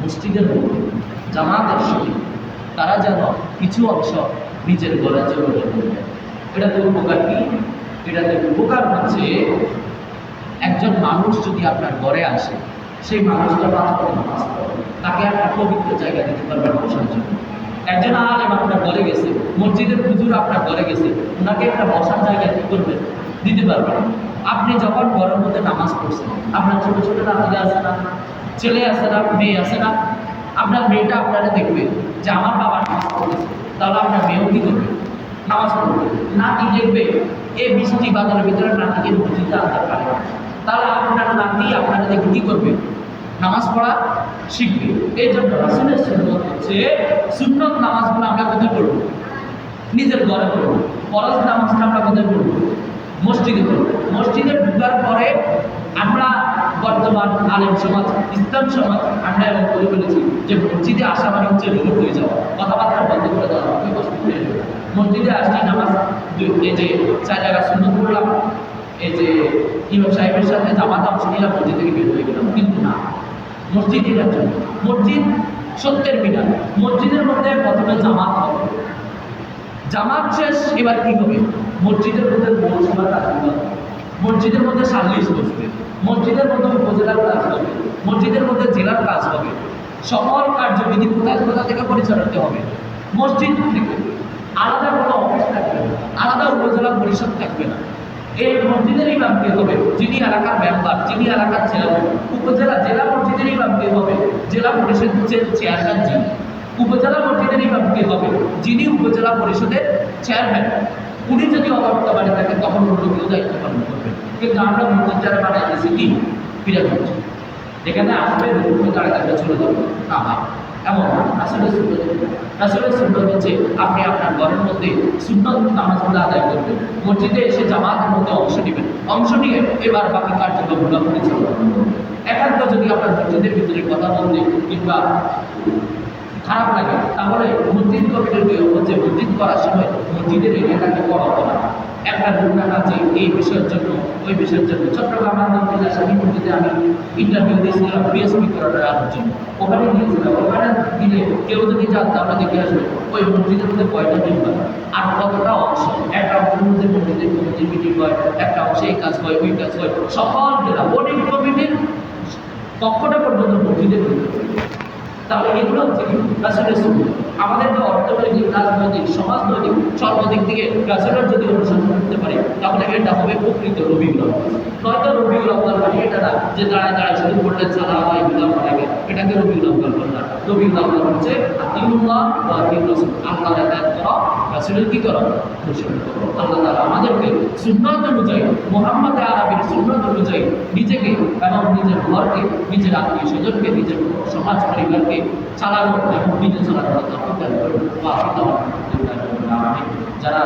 মসজিদের জামাতের সঙ্গে তারা যেন কিছু অংশ নিজের গড়ে জন্য করবে এটাতে উপকার কি? এটাতে উপকার হচ্ছে একজন মানুষ যদি আপনার ঘরে আসে, সেই মানুষটা নামাজ পড়ে তাকে একটা পবিত্র জায়গা দিতে পারবেন বসার জন্য। একজন আলেম আপনার ঘরে গেছে, মসজিদের হুজুর আপনার ঘরে গেছে, ওনাকে একটা বসার জায়গা কি করবেন দিতে পারবেন আপনি যখন ঘরের মধ্যে নামাজ পড়ছেন, আপনার ছোট ছোট নাতিরা আছে না? ছেলে আছে না, মেয়ে আছে না, আপনার মেয়েটা আপনারা দেখবে যে আমার বাবা নামাজ পড়েছে, তাহলে আপনার মেয়েও কি করবে? নামাজ পড়বে। নাতি দেখবে, এ বৃষ্টি বাদলের ভিতরে নাতিকে মসজিদে আনতে পারে। তাহলে আপনার নাতি আপনারা দেখে কি করবে? নামাজ পড়া শিখবে। এই জন্য রাসুলের সুন্নত হচ্ছে, সুন্নত নামাজগুলো আমরা কোথায় পড়ব? নিজের ঘরে পড়ব। ফরজ নামাজটা আমরা কোথায় পড়ব? মসজিদে পড়ব। মসজিদে ঢুকার পরে আমরা বর্তমান আলেম সমাজ, ইসলাম সমাজ আমরা এমন করে ফেলেছি যে মসজিদে আসা মানে হচ্ছে রিলিফ হয়ে যাওয়া। কথাবার্তা বন্ধ করে দেওয়া মসজিদে আসলে নামাজ এই যে চার জায়গা সুন্নত করলাম, এই যে ইমাম সাহেবের সাথে জামাত অংশ নিলাম মসজিদ থেকে বের হয়ে গেলাম। কিন্তু না, মসজিদ এটার জন্য মসজিদ সত্যের বিনা মসজিদের মধ্যে প্রথমে জামাত হবে। জামাত শেষ, এবার কি হবে? মসজিদের মধ্যে পৌরসভার কাজ মসজিদের মধ্যে সাল্লিশ বসবে মসজিদের মধ্যে উপজেলার কাজ হবে। মসজিদের মধ্যে জেলার কাজ হবে। সকল কার্যবিধি কোথায় কোথা থেকে পরিচালিত হবে। মসজিদ থেকে আলাদা কোনো অফিস থাকবে আলাদা উপজেলা পরিষদ থাকবে না। এই মসজিদের ইমাম কে হবে? যিনি এলাকার মেম্বার, যিনি এলাকার চেয়ারম্যান উপজেলা, জেলা মসজিদের ইমাম কে হবে? জেলা পরিষদের চেয়ারম্যান যিনি। উপজেলা মসজিদের ইমাম কে হবে? যিনি উপজেলা পরিষদের চেয়ারম্যান উনি যদি অবর্তমানে থাকেন দায়িত্ব পালন করবেন। কিন্তু আমরা বানাইতেছি কি? পিরামিড যেখানে দাঁড়িয়ে চলে এমন আসলে আসলে হচ্ছে আপনি আপনার ঘরের মধ্যে সুন্দর নামাজগুলো আদায় করবেন। মসজিদে এসে জামাতের মধ্যে অংশ নেবেন। অংশ নিয়ে এবার বাকি কার্যক্রমগুলো একান্ত যদি আপনার মসজিদের ভিতরে কথা বলতে কিংবা খারাপ লাগে, তাহলে মসজিদ কমিটির হচ্ছে মসজিদ করার সময় মসজিদের এরিয়াটাকে বড় একটা দুর্ঘটনা আছে এই বিষয়ের জন্য, ওই বিষয়ের জন্য। চট্টগ্রাম আলহামদুলিল্লাহ স্বামী মসজিদে আমি ইন্টারভিউ দিয়েছিলাম বিএসপি করার জন্য ওখানে গিয়েছিলাম, ওখানে দিলে কেউ যদি যান, তাহলে দেখে আসবে, ওই মসজিদের মধ্যে কয়টা মেম্বার আর কতটা অংশ। একটা অংশের মধ্যে মসজিদের কমিটির মিটিং হয়, একটা অংশে এই কাজ হয়, ওই কাজ হয়। সকল জেলা বোর্ডিং কমিটির পক্ষটা পর্যন্ত মসজিদের তাহলে এগুলো হচ্ছে কি? রাসুলের সুন্নত আমাদের তো অর্থনৈতিক, রাজনৈতিক, সমাজনৈতিক, সর্বদিক থেকে রাসুলের যদি অনুসরণ তাহলে এটা হবে প্রকৃত রবিগুলো নয়তো রবিগুলো মানে এটা না যে দাঁড়ায় দাঁড়ায় শুধু পড়লে ছাড়া হয় বিলাম লাগে। এটাকে রবিগুলো করবেন না। রবিগুলো হচ্ছে, আতিউল্লাহ বা আতিউর রসুল। আল্লাহর আদায় করো রাসুলের কি করো আল্লাহ আমাদেরকে সুন্নত অনুযায়ী, মোহাম্মদ আরবির সুন্নত অনুযায়ী নিজেকে এবং নিজের ঘরকে, নিজের আত্মীয় স্বজনকে, নিজের সমাজ পরিবারকে চালানো এবং নিজে চালানোর দান করুন। আলামিন। যারা